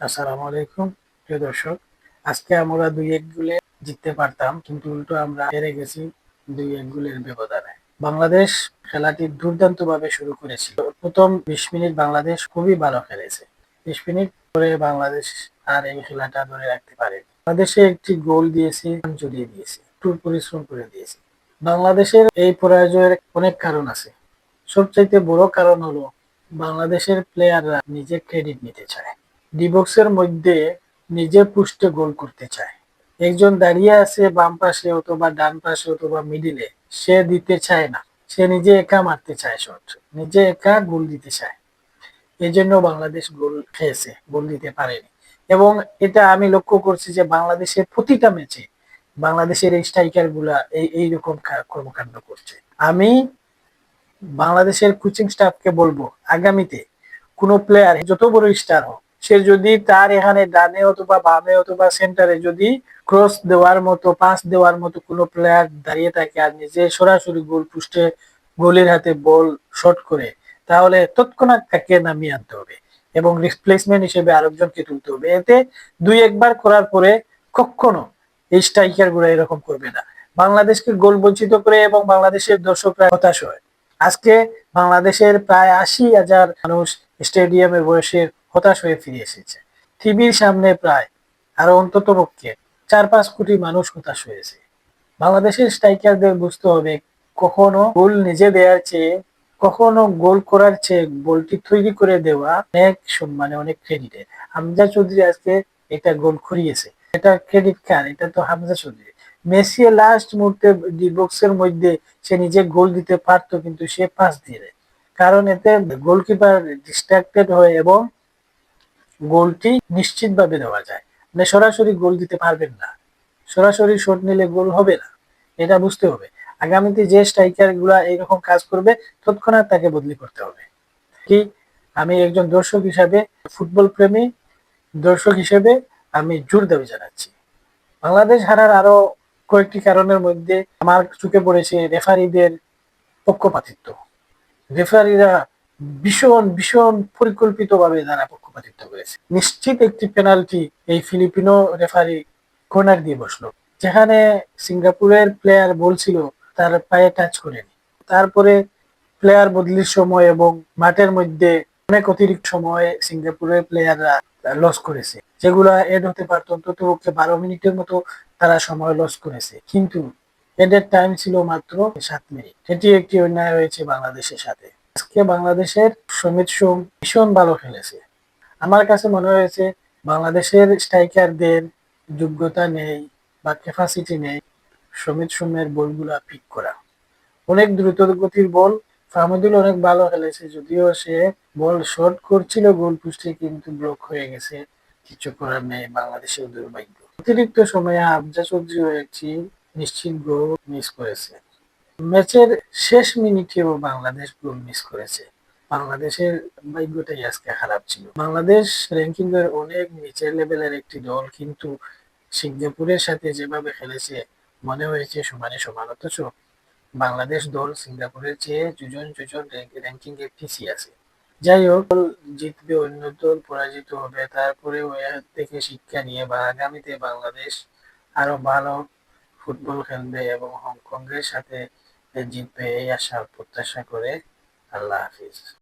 আসসালামু আলাইকুম, প্রিয় দর্শক। আজকে আমরা দুই এক গুলে জিততে পারতাম, কিন্তু উল্টো আমরা হেরে গেছি দুই এক গুলের ব্যবধানে। বাংলাদেশ খেলাটি দুর্দান্ত ভাবে শুরু করেছিল। প্রথম বিশ মিনিট বাংলাদেশ খুবই ভালো খেলেছে। বিশ মিনিট পরে বাংলাদেশ আর এই খেলাটা ধরে রাখতে পারে বাংলাদেশে একটি গোল দিয়েছি জড়িয়ে দিয়েছি একটু পরিশ্রম করে দিয়েছি। বাংলাদেশের এই পরাজয়ের অনেক কারণ আছে। সবচাইতে বড় কারণ হলো, বাংলাদেশের প্লেয়াররা নিজে ক্রেডিট নিতে চায়। ডিবক্সের মধ্যে নিজে পুষ্টে গোল করতে চায়। একজন দাঁড়িয়ে আছে বাম পাশে অথবা ডান পাশে অথবা মিডিলে সে দিতে চায় না। সে নিজে একা মারতে চায় শট নিজে একা গোল দিতে চায়। এই জন্য বাংলাদেশ গোল খেয়েছে, গোল দিতে পারেনি। এবং এটা আমি লক্ষ্য করছি যে বাংলাদেশের প্রতিটা ম্যাচে বাংলাদেশের এই স্ট্রাইকারগুলা এই এইরকম কর্মকাণ্ড করছে। আমি বাংলাদেশের কোচিং স্টাফকে বলব, আগামীতে কোনো প্লেয়ার যত বড় স্টার হোক সে যদি তার এখানে ডানে অথবা বামে অথবা সেন্টারে যদি ক্রস দেওয়ার মতো পাস দেওয়ার মতো কোনো প্লেয়ার দাঁড়িয়ে থাকে আর নিজে সরাসরি গোল পুষ্টে গোলের হাতে বল শট করে, তাহলে তৎক্ষণাৎ তাকে নামিয়ে আনতে হবে এবং রিপ্লেসমেন্ট হিসেবে আরেকজনকে তুলতে হবে। এতে দুই একবার করার পরে কখনো এই স্ট্রাইকারগুলো এরকম করবে না। বাংলাদেশকে গোল বঞ্চিত করে এবং বাংলাদেশের দর্শকরা হতাশ হয়। আজকে বাংলাদেশের প্রায় আশি হাজার মানুষ স্টেডিয়ামের বয়সে হতাশ হয়ে ফিরে এসেছে। টিভির সামনে প্রায় আরও অন্তত পক্ষে চার পাঁচ কোটি মানুষ হতাশ হয়েছে। বাংলাদেশের স্ট্রাইকারদের বুঝতে হবে, কখনো গোল নিজে দেওয়ার চেয়ে, কখনো গোল করার চেয়ে গোলটি তৈরি করে দেওয়া অনেক সম্মানে অনেক ক্রেডিটে হামজা চৌধুরী আজকে এটা গোল করিয়েছে। এটা ক্রেডিট কার? এটা তো হামজা চৌধুরী। মেসি লাস্ট মুহূর্তে ডি বক্সের মধ্যে সে নিজে গোল দিতে পারতো, কিন্তু সে পাস দিয়ে কারণ এতে গোলকিপার ডিস্ট্রাক্টেড হয় এবং গোলটি নিশ্চিতভাবে দেওয়া যায়। মানে সরাসরি গোল দিতে পারবেন না। সরাসরি শট নিলে গোল হবে না। এটা বুঝতে হবে। আগামীতে যে স্ট্রাইকারগুলা এইরকম কাজ করবে, তৎক্ষণাৎ তাকে বদলি করতে হবে। কি? আমি একজন দর্শক হিসাবে, ফুটবল প্রেমী দর্শক হিসেবে আমি জোর দাবি জানাচ্ছি। বাংলাদেশ হারার আরও কয়েকটি কারণের মধ্যে আমার চোখে পড়েছে রেফারিদের পক্ষপাতিত্ব। রেফারিরা ভীষণ ভীষণ পরিকল্পিতভাবে তারা পক্ষপাতিত্ব করেছে নিশ্চিত একটি পেনাল্টি এই ফিলিপিনো রেফারি কর্নার দিয়ে বসল। যেখানে সিঙ্গাপুরের প্লেয়ার বলছিল, তার পায়ে টাচ করেনি তারপরে প্লেয়ার বদলির সময় এবং মাঠের মধ্যে অনেক অতিরিক্ত সময় সিঙ্গাপুরের প্লেয়াররা লস করেছে। যেগুলা এড হতে পারতো অন্তত পক্ষে বারো মিনিটের মতো তারা সময় লস করেছে। কিন্তু এদের টাইম ছিল মাত্র সাত মিনিট। এটি একটি অন্যায় হয়েছে বাংলাদেশের সাথে। আজকে বাংলাদেশের সমিত সোম ভীষণ ভালো খেলেছে। আমার কাছে মনে হয়েছে বাংলাদেশের স্ট্রাইকারদের যোগ্যতা নেই বা ক্যাপাসিটি নেই সমিত সোমের বলগুলা পিক করা। অনেক দ্রুত গতির বল, ফাহমিদুল অনেক ভালো খেলেছে, যদিও সে বল শর্ট করছিল গোল পোস্টে কিন্তু ব্লক হয়ে গেছে। কিছু করার নেই বাংলাদেশের দুর্ভাগ্য। অতিরিক্ত সময়ে আবজা চৌধুরী হয়েছি নিশ্চিত গোল মিস করেছে। ম্যাচের শেষ মিনিটেও বাংলাদেশ গোল মিস করেছে। বাংলাদেশের ভাগ্যটাই আজকে খারাপ ছিল। বাংলাদেশ র্যাঙ্কিং এর অনেক নিচের লেভেলের একটি দল, কিন্তু সিঙ্গাপুরের সাথে যেভাবে খেলেছে, মনে হয়েছে সমানে সমান। অথচ বাংলাদেশ দল সিঙ্গাপুরের চেয়ে দুজন দুজন র্যাঙ্কিং এ পিছিয়ে আছে। যাই হোক জিতবে, অন্য দল পরাজিত হবে। তারপরে থেকে শিক্ষা নিয়ে বা আগামীতে বাংলাদেশ আরও ভালো ফুটবল খেলবে এবং হংকংয়ের সাথে জিতবে, এই আশা, প্রত্যাশা করে আল্লাহ হাফিজ।